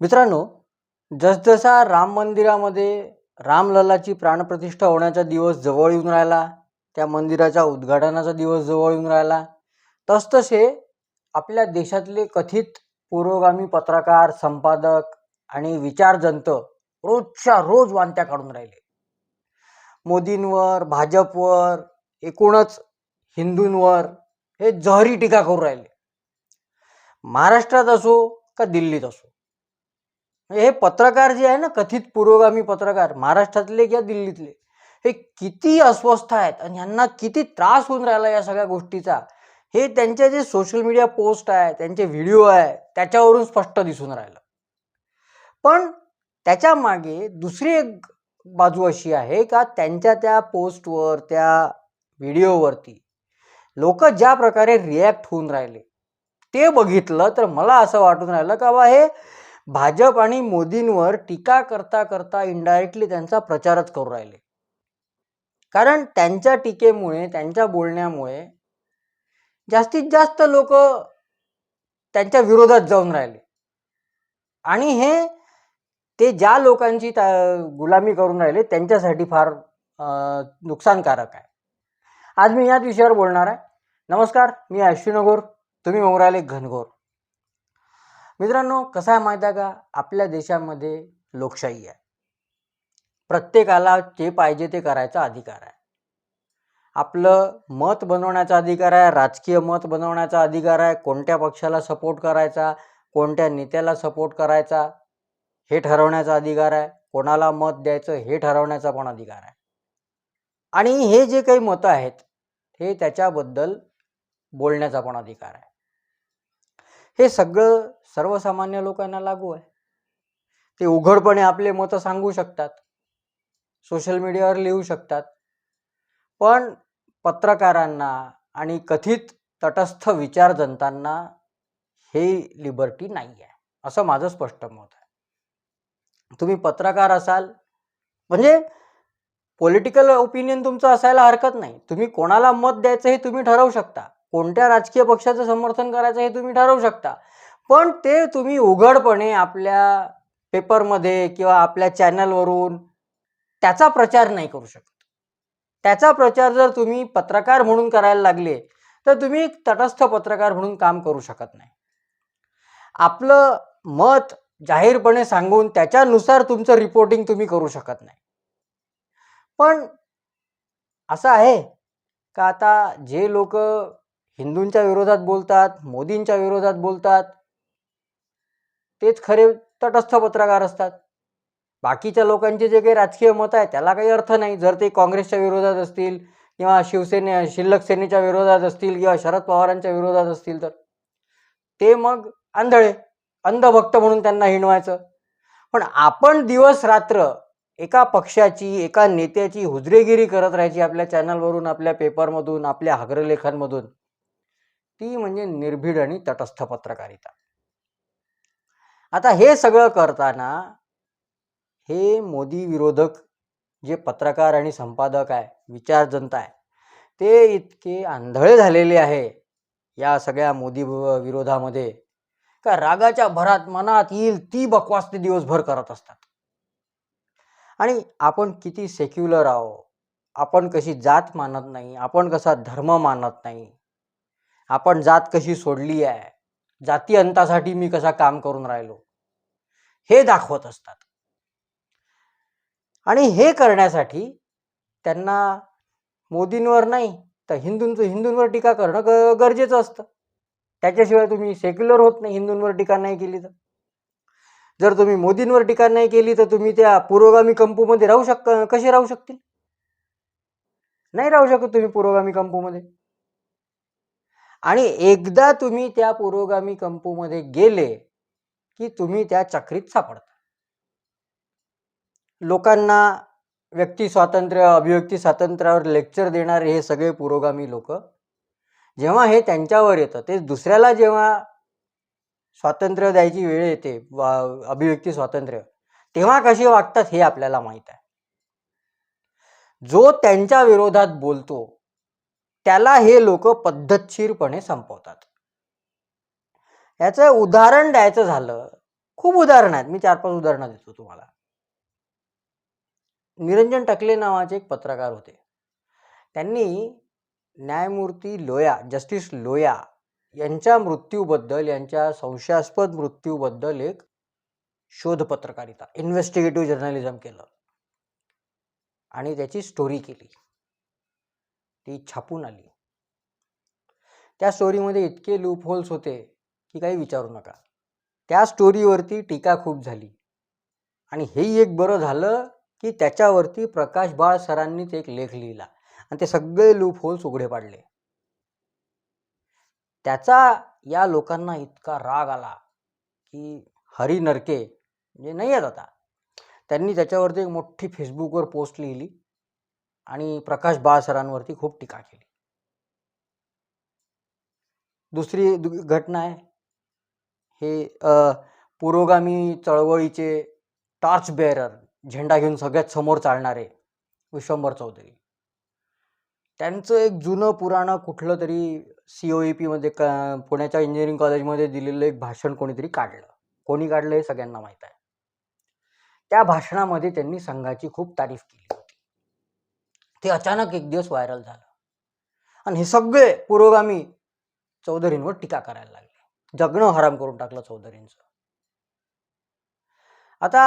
मित्रांनो जसजसा राम मंदिरामध्ये रामलल्लाची प्राणप्रतिष्ठा होण्याचा दिवस जवळ येऊन राहिला त्या मंदिराच्या उद्घाटनाचा दिवस जवळ येऊन राहिला तसतसे आपल्या देशातले कथित पुरोगामी पत्रकार संपादक आणि विचारजंत रोजच्या रोज वांत्या काढून राहिले. मोदींवर भाजपवर एकूणच हिंदूंवर हे जहरी टीका करू राहिले. महाराष्ट्रात असो का दिल्लीत असो म्हणजे हे पत्रकार जे आहे ना कथित पुरोगामी पत्रकार महाराष्ट्रातले किंवा दिल्लीतले हे किती अस्वस्थ आहेत आणि यांना किती त्रास होऊन राहिला या सगळ्या गोष्टीचा हे त्यांचे जे सोशल मीडिया पोस्ट आहे त्यांचे व्हिडिओ आहे त्याच्यावरून स्पष्ट दिसून राहिलं. पण त्याच्यामागे दुसरी एक बाजू अशी आहे का त्यांच्या त्या पोस्टवर त्या व्हिडिओवरती लोक ज्या प्रकारे रिॲक्ट होऊन राहिले ते बघितलं तर मला असं वाटून राहिलं का बा हे भाजप आणि मोदींवर टीका करता करता इनडायरेक्टली त्यांचा प्रचारच करू राहिले. कारण त्यांच्या टीकेमुळे त्यांच्या बोलण्यामुळे जास्तीत जास्त लोक त्यांच्या विरोधात जाऊन राहिले. आणि हे ते ज्या लोकांची त्या- गुलामी करून राहिले त्यांच्यासाठी फार नुकसानकारक आहे. आज मी याच विषयावर बोलणार आहे. नमस्कार मी अश्विनगोर तुम्ही बघून राहिले घनघोर. मित्रांनो कसं आहे माहिती आहे का? आपल्या देशामध्ये लोकशाही आहे. प्रत्येकाला जे पाहिजे ते करायचा अधिकार आहे. आपलं मत बनवण्याचा अधिकार आहे राजकीय मत बनवण्याचा अधिकार आहे कोणत्या पक्षाला सपोर्ट करायचा कोणत्या नेत्याला सपोर्ट करायचा हे ठरवण्याचा अधिकार आहे. कोणाला मत द्यायचं हे ठरवण्याचा पण अधिकार आहे. आणि हे जे काही मतं आहेत हे त्याच्याबद्दल बोलण्याचा पण अधिकार आहे. हे सगळं सर्वसामान्य लोकांना लागू आहे. ते उघडपणे आपले मतं सांगू शकतात. सोशल मीडियावर लिहू शकतात. पण पत्रकारांना आणि कथित तटस्थ विचार जनतांना हे लिबर्टी नाही आहे असं माझं स्पष्ट मत आहे. तुम्ही पत्रकार असाल म्हणजे पॉलिटिकल ओपिनियन तुमचं असायला हरकत नाही. तुम्ही कोणाला मत द्यायचं हे तुम्ही ठरवू शकता. कोणत्या राजकीय पक्षाचं समर्थन करायचं हे तुम्ही ठरवू शकता. पण ते तुम्ही उघडपणे आपल्या पेपरमध्ये किंवा आपल्या चॅनलवरून त्याचा प्रचार नाही करू शकत. त्याचा प्रचार जर तुम्ही पत्रकार म्हणून करायला लागले तर तुम्ही एक तटस्थ पत्रकार म्हणून काम करू शकत नाही. आपलं मत जाहीरपणे सांगून त्याच्यानुसार तुमचं रिपोर्टिंग तुम्ही करू शकत नाही. पण असं आहे का आता जे लोक हिंदूंच्या विरोधात बोलतात मोदींच्या विरोधात बोलतात. तेच खरे तटस्थ पत्रकार असतात. बाकीच्या लोकांचे जे काही राजकीय मत आहे त्याला काही अर्थ नाही. जर ते काँग्रेसच्या विरोधात असतील किंवा शिवसेने शिल्लक सेनेच्या विरोधात असतील किंवा शरद पवारांच्या विरोधात असतील तर. ते मग आंधळे अंधभक्त म्हणून त्यांना हिणवायचं. पण आपण दिवस रात्र एका पक्षाची एका नेत्याची हुजरेगिरी करत राहायची आपल्या चॅनलवरून आपल्या पेपरमधून आपल्या अग्रलेखांमधून ती म्हणजे निर्भीड आणि तटस्थ पत्रकारिता. आता हे सगळं करताना हे मोदी विरोधक जे पत्रकार आणि संपादक आहे विचार जनता आहे ते इतके आंधळे झालेले आहे या सगळ्या मोदी विरोधामध्ये का रागाच्या भरात मनात येईल ती बकवास ते दिवसभर करत असतात. आणि आपण किती सेक्युलर आहो आपण कशी जात मानत नाही आपण कसा धर्म मानत नाही आपण जात कशी सोडली आहे? जाती अंतासाठी मी कसा काम करून राहिलो? हे दाखवत असतात. आणि हे करण्यासाठी त्यांना मोदींवर नाही तर हिंदूंचं हिंदूंवर टीका करणं ग गरजेचं असतं. त्याच्याशिवाय तुम्ही सेक्युलर होत नाही हिंदूंवर टीका नाही केली तर. जर तुम्ही मोदींवर टीका नाही केली तर तुम्ही त्या पुरोगामी कंपूमध्ये राहू शक कसे राहू शकतील? नाही राहू शकत तुम्ही पुरोगामी कंपूमध्ये. आणि एकदा तुम्ही त्या पुरोगामी कंपूमध्ये गेले की तुम्ही त्या चक्रीत सापडता. लोकांना व्यक्ती स्वातंत्र्य अभिव्यक्ती स्वातंत्र्यावर लेक्चर देणारे हे सगळे पुरोगामी लोक जेव्हा हे त्यांच्यावर येतं ते दुसऱ्याला जेव्हा स्वातंत्र्य द्यायची वेळ येते वा- अभिव्यक्ती स्वातंत्र्य तेव्हा कसे वागतात हे आपल्याला माहीत आहे. जो त्यांच्या विरोधात बोलतो त्याला हे लोक पद्धतशीरपणे संपवतात. याचं उदाहरण द्यायचं झालं. खूप उदाहरणं आहेत. मी चार पाच उदाहरणं देतो तुम्हाला. निरंजन टकले नावाचे एक पत्रकार होते. त्यांनी न्यायमूर्ती लोया जस्टिस लोया यांच्या मृत्यूबद्दल यांच्या संशयास्पद मृत्यूबद्दल एक शोध पत्रकारिता इन्व्हेस्टिगेटिव्ह जर्नलिझम केलं. आणि त्याची स्टोरी केली. ती छापून आली. त्या स्टोरीमध्ये इतके लूप होल्स होते की काही विचारू नका. त्या स्टोरीवरती टीका खूप झाली. आणि हेही एक बरं झालं की त्याच्यावरती प्रकाश बाळ सरांनीच एक लेख लिहिला आणि ते सगळे लूप होल्स उघडे पाडले. त्याचा या लोकांना इतका राग आला की हरी नरके म्हणजे नाही आहेत आता. त्यांनी त्याच्यावरती एक मोठी फेसबुकवर पोस्ट लिहिली. आणि प्रकाश बाळ सरांवरती खूप टीका केली. दुसरी दु- घटना आहे हे पुरोगामी चळवळीचे टॉर्च बेअरर झेंडा घेऊन सगळ्यात समोर चालणारे विश्वंभर चौधरी. त्यांचं एक जुनं पुराणं कुठलं तरी सी ओ ई पीमध्ये क पुण्याच्या इंजिनिअरिंग कॉलेजमध्ये दिलेलं एक भाषण कोणीतरी काढलं. कोणी काढलं हे सगळ्यांना माहीत आहे. त्या भाषणामध्ये त्यांनी संघाची खूप तारीफ केली. ते अचानक एक दिवस व्हायरल झालं. आणि हे सगळे पुरोगामी चौधरींवर टीका करायला लागले. जगणं हराम करून टाकलं चौधरींचं. आता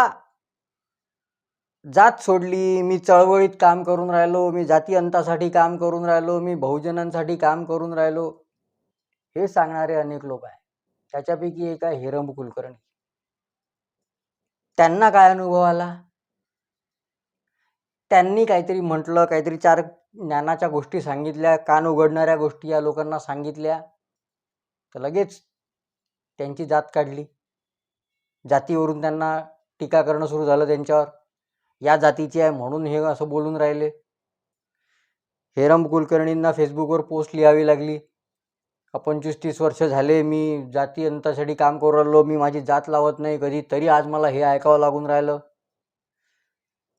जात सोडली मी चळवळीत काम करून राहिलो मी जाती अंतासाठी काम करून राहिलो मी बहुजनांसाठी काम करून राहिलो हे सांगणारे अनेक लोक आहे त्याच्यापैकी एक आहे हिरंब कुलकर्णी. त्यांना काय अनुभव आला? त्यांनी काहीतरी म्हटलं काहीतरी चार ज्ञानाच्या गोष्टी सांगितल्या कान उघडणाऱ्या गोष्टी या लोकांना सांगितल्या तर लगेच त्यांची जात काढली. जातीवरून त्यांना टीका करणं सुरू झालं त्यांच्यावर. या जातीची आहे म्हणून हे असं बोलून राहिले. हेरम कुलकर्णींना फेसबुकवर पोस्ट लिहावी लागली. पंचवीस तीस वर्ष झाले मी जाती अंतासाठी काम करू राहिलो मी माझी जात लावत नाही कधी तरी आज मला हे ऐकावं लागून राहिलं.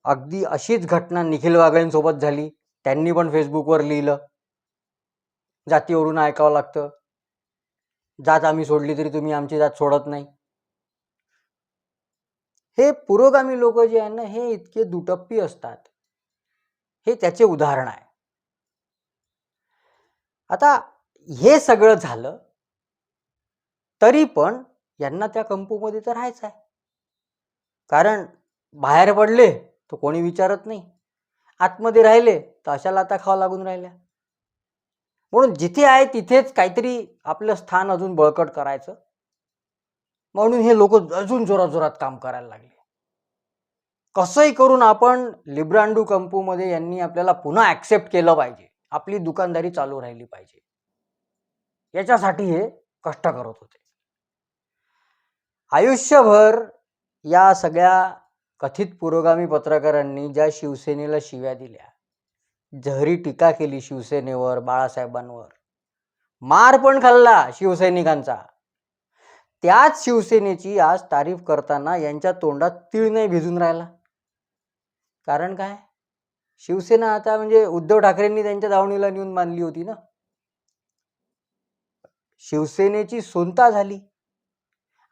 अगदी अशीच घटना निखिल वागळेंसोबत झाली. त्यांनी पण फेसबुकवर लिहिलं. जातीवरून ऐकावं लागतं. जात आम्ही सोडली तरी तुम्ही आमची जात सोडत नाही. हे पुरोगामी लोक जे आहे ना हे इतके दुटप्पी असतात. हे त्याचे उदाहरण आहे. आता हे सगळं झालं तरी पण यांना त्या कंपूमध्ये तर राहायचं आहे. कारण बाहेर पडले तो कोणी विचारत नाही. आतमध्ये राहिले तर अशा लाता खावा लागून राहिल्या. म्हणून जिथे आहे तिथेच काहीतरी आपलं स्थान अजून बळकट करायचं. म्हणून हे लोक अजून जोरात जोरात काम करायला लागले. कसंही करून आपण लिब्रांडू कंपूमध्ये यांनी आपल्याला पुन्हा ॲक्सेप्ट केलं पाहिजे. आपली दुकानदारी चालू राहिली पाहिजे. याच्यासाठी हे कष्ट करत होते. आयुष्यभर या सगळ्या कथित पुरोगामी पत्रकारांनी ज्या शिवसेनेला शिव्या दिल्या जहरी टीका केली शिवसेनेवर बाळासाहेबांवर. मार पण खाल्ला शिवसैनिकांचा. त्याच शिवसेनेची आज तारीफ करताना यांच्या तोंडात तीळ नाही भिजून राहिला. कारण काय? शिवसेना आता म्हणजे उद्धव ठाकरेंनी त्यांच्या दावणीला नेऊन मानली होती ना? शिवसेनेची सोनता झाली.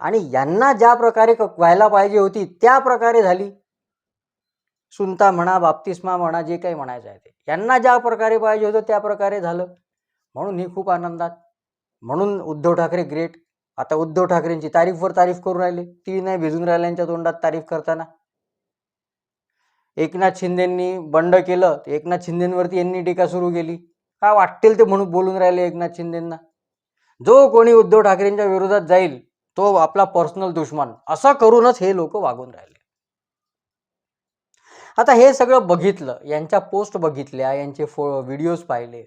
आणि यांना ज्या प्रकारे क- व्हायला पाहिजे होती त्या प्रकारे झाली. सुनता म्हणा बाप्तिस्मा म्हणा जे काही म्हणायचं आहे ते. यांना ज्या प्रकारे पाहिजे होतं त्या प्रकारे झालं. म्हणून ही खूप आनंदात. म्हणून उद्धव ठाकरे ग्रेट आता उद्धव ठाकरेंची तारीफवर तारीफ करून राहिले. ती नाही भिजून राहिल्यांच्या तोंडात तारीफ करताना. एकनाथ शिंदेंनी बंड केलं. तर एकनाथ शिंदेंवरती यांनी टीका सुरू केली. काय वाटेल ते म्हणून बोलून राहिले एकनाथ शिंदेंना. जो कोणी उद्धव ठाकरेंच्या विरोधात जाईल तो आपला पर्सनल दुश्मन. असं करूनच हे लोक वागून राहिले. आता हे सगळं बघितलं यांच्या पोस्ट बघितल्या यांचे फो व्हिडिओज पाहिले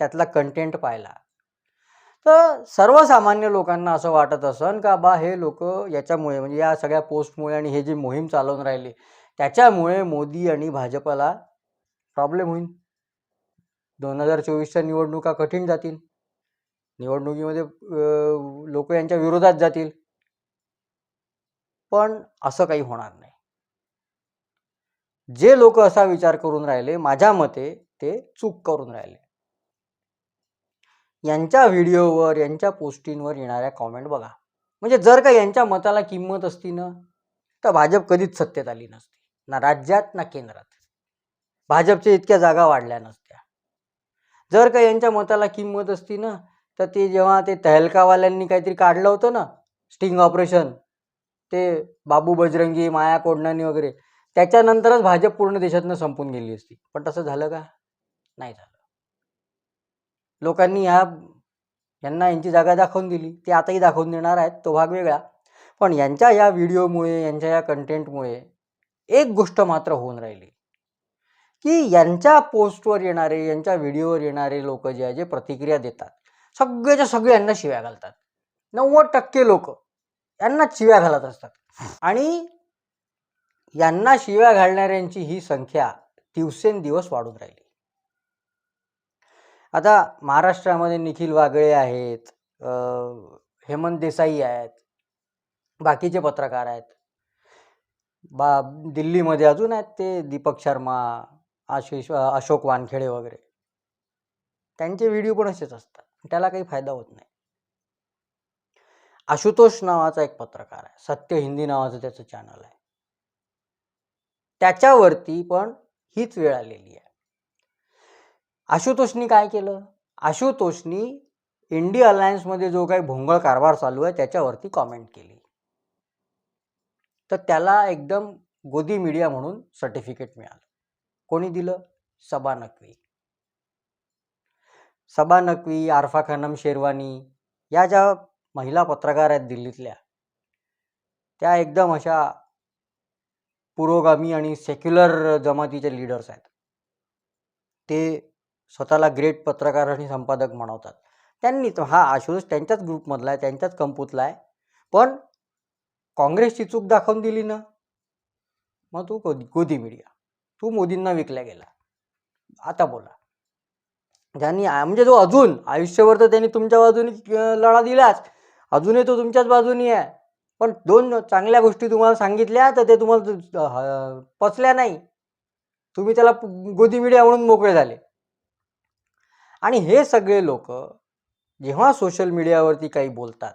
त्यातला कंटेंट पाहिला. तर सर्वसामान्य लोकांना असं वाटत असन का बा हे लोक याच्यामुळे म्हणजे या सगळ्या पोस्टमुळे आणि हे जे मोहीम चालवून राहिले त्याच्यामुळे मोदी आणि भाजपला प्रॉब्लेम होईल. दोन हजार चोवीसच्या निवडणुका कठीण जातील. निवडणुकीमध्ये लोक यांच्या विरोधात जातील. पण असं काही होणार नाही. जे लोक असा विचार करून राहिले माझ्या मते ते चूक करून राहिले. यांच्या व्हिडिओवर यांच्या पोस्टींवर येणाऱ्या कॉमेंट बघा. म्हणजे जर का यांच्या मताला किंमत असती ना तर भाजप कधीच सत्तेत आली नसती. ना राज्यात ना केंद्रात. भाजपच्या इतक्या जागा वाढल्या नसत्या. जर का यांच्या मताला किंमत असती ना तर ते जेव्हा ते तहलकावाल्यांनी काहीतरी काढलं होतं ना स्टिंग ऑपरेशन ते बाबू बजरंगी माया कोडणानी वगैरे त्याच्यानंतरच भाजप पूर्ण देशातनं संपून गेली असती. पण तसं झालं का? नाही झालं. लोकांनी ह्या यांना यांची जागा दाखवून दिली. ते आताही दाखवून देणार आहेत तो भाग वेगळा. पण यांच्या या व्हिडिओमुळे यांच्या या कंटेंटमुळे एक गोष्ट मात्र होऊन राहिली. की यांच्या पोस्टवर येणारे यांच्या व्हिडिओवर येणारे लोक जे आहे जे प्रतिक्रिया देतात सगळेच्या सगळे यांना शिव्या घालतात. नव्वद टक्के लोक यांना शिव्या घालत असतात. आणि यांना शिव्या घालणाऱ्यांची ही संख्या दिवसेंदिवस वाढून राहिली. आता महाराष्ट्रामध्ये निखिल वागळे आहेत हेमंत देसाई आहेत बाकीचे पत्रकार आहेत. बा दिल्लीमध्ये अजून आहेत ते दीपक शर्मा आशिष अशोक वानखेडे वगैरे. त्यांचे व्हिडिओ पण असेच असतात. त्याला काही फायदा होत नाही. आशुतोष नावाचा एक पत्रकार आहे. सत्य हिंदी नावाचं त्याचं चॅनल आहे. त्याच्यावरती पण हीच वेळ आलेली आहे. आशुतोषनी काय केलं? आशुतोषनी इंडिया अलायन्समध्ये जो काही भोंगळ कारभार चालू आहे त्याच्यावरती कॉमेंट केली. तर त्याला एकदम गोदी मीडिया म्हणून सर्टिफिकेट मिळालं. कोणी दिलं? सबा नकवी सबा नकवी आरफा खनम शेरवानी या ज्या महिला पत्रकार आहेत दिल्लीतल्या त्या एकदम अशा पुरोगामी आणि सेक्युलर जमातीचे लीडर्स आहेत. ते स्वतःला ग्रेट पत्रकार आणि संपादक म्हणवतात. त्यांनी तो हा आशुष त्यांच्याच ग्रुपमधला आहे त्यांच्याच कंपूतला आहे. पण काँग्रेसची चूक दाखवून दिली ना मग तू गोदी गोदी मीडिया तू मोदींना विकल्या गेला. आता बोला. ज्यांनी म्हणजे तो अजून आयुष्यभर तर त्यांनी तुमच्या बाजूने लढा दिलाच. अजूनही तो तुमच्याच बाजूनी आहे. पण दोन चांगल्या गोष्टी तुम्हाला सांगितल्या तर ते तुम्हाला पचल्या नाही. तुम्ही त्याला गोदी मीडिया म्हणून मोकळे झाले. आणि हे सगळे लोक जेव्हा सोशल मीडियावरती काही बोलतात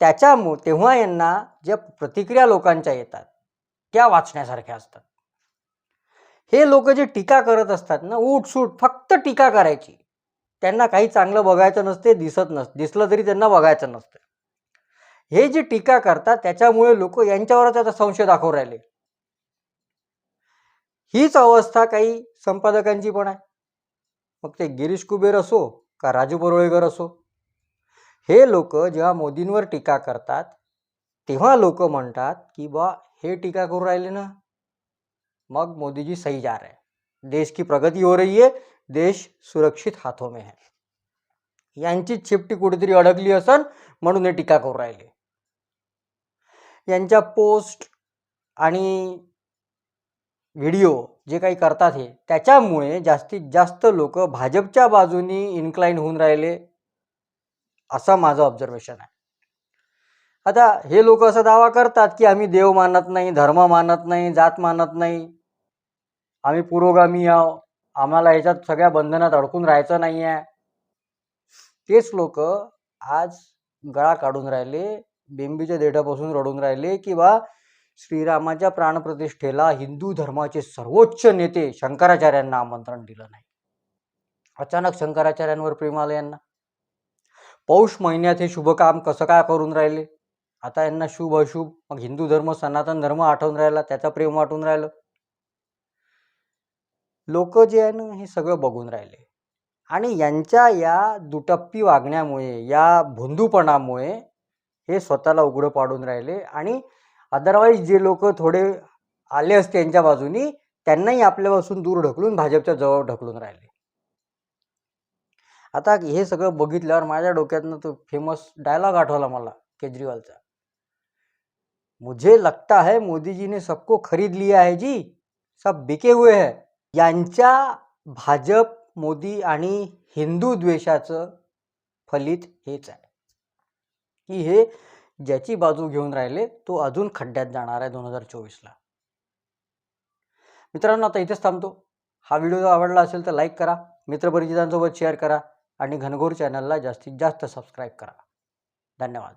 त्याच्यामुळे तेव्हा यांना ज्या प्रतिक्रिया लोकांच्या येतात त्या वाचण्यासारख्या असतात. हे लोक जे टीका करत असतात ना उठसूट फक्त टीका करायची. त्यांना काही चांगलं बघायचं नसते दिसत नस दिसलं तरी त्यांना बघायचं नसतं. हे जे टीका करतात त्याच्यामुळे लोक यांच्यावरच आता संशय दाखवून राहिले. हीच अवस्था काही संपादकांची पण आहे. मग ते गिरीश कुबेर असो का राजू बरोळेकर असो हे लोक जेव्हा मोदींवर टीका करतात तेव्हा लोक म्हणतात की बा हे टीका करून राहिले ना मग मोदी जी सही जा रहे हैं। देश की प्रगती हो रही है देश सुरक्षित हाथों में है। यांची चिपटी कुठेतरी अडकली असन म्हणून हे टीका करून राहिले. यांच्या पोस्ट आणि व्हिडिओ जे काही करतात हे त्याच्यामुळे जास्तीत जास्त लोक भाजपच्या बाजूनी इन्क्लाइन होऊन राहिले असं माझं ऑब्झर्वेशन आहे. आता हे लोक असा दावा करतात की आम्ही देव मानत नाही धर्म मानत नाही जात मानत नाही. आम्ही पुरोगामी आहो. आम्हाला ह्याच्यात सगळ्या बंधनात अडकून राहायचं नाही आहे तेच लोक आज गळा काढून राहिले बिंबीच्या देठापासून रडून राहिले की बा श्रीरामाच्या प्राणप्रतिष्ठेला हिंदू धर्माचे सर्वोच्च नेते शंकराचार्यांना आमंत्रण दिलं नाही. अचानक शंकराचार्यांवर प्रेम आलं यांना. पौष महिन्यात हे शुभ काम कसं काय करून राहिले? आता यांना शुभ अशुभ मग हिंदू धर्म सनातन धर्म आठवून राहिला त्याचा प्रेम वाटून राहिलं. लोक जे आहे ना हे सगळं बघून राहिले. आणि यांच्या या दुटप्पी वागण्यामुळे या भोंदूपणामुळे हे स्वतःला उघडं पाडून राहिले. आणि अदरवाईज जे लोक थोडे आले असते यांच्या बाजूनी त्यांनाही आपल्यापासून दूर ढकलून भाजपच्या जवळ ढकलून राहिले. आता हे सगळं बघितल्यावर माझ्या डोक्यातनं तो फेमस डायलॉग आठवला मला केजरीवालचा. मुझे लगता है मोदी जी ने सबको खरीद लिया है जी सब बिके हुए है। यांच्या भाजप मोदी आणि हिंदू द्वेषाचं फलित हेच आहे की हे ज्याची बाजू घेऊन राहिले तो अजून खड्ड्यात जाणार आहे दोन हजार चोवीसला. मित्रांनो आता इथेच थांबतो. हा व्हिडिओ आवडला असेल तर लाईक करा मित्रपरिचितांसोबत शेअर करा आणि घनघोर चॅनलला जास्तीत जास्त सबस्क्राईब करा. धन्यवाद.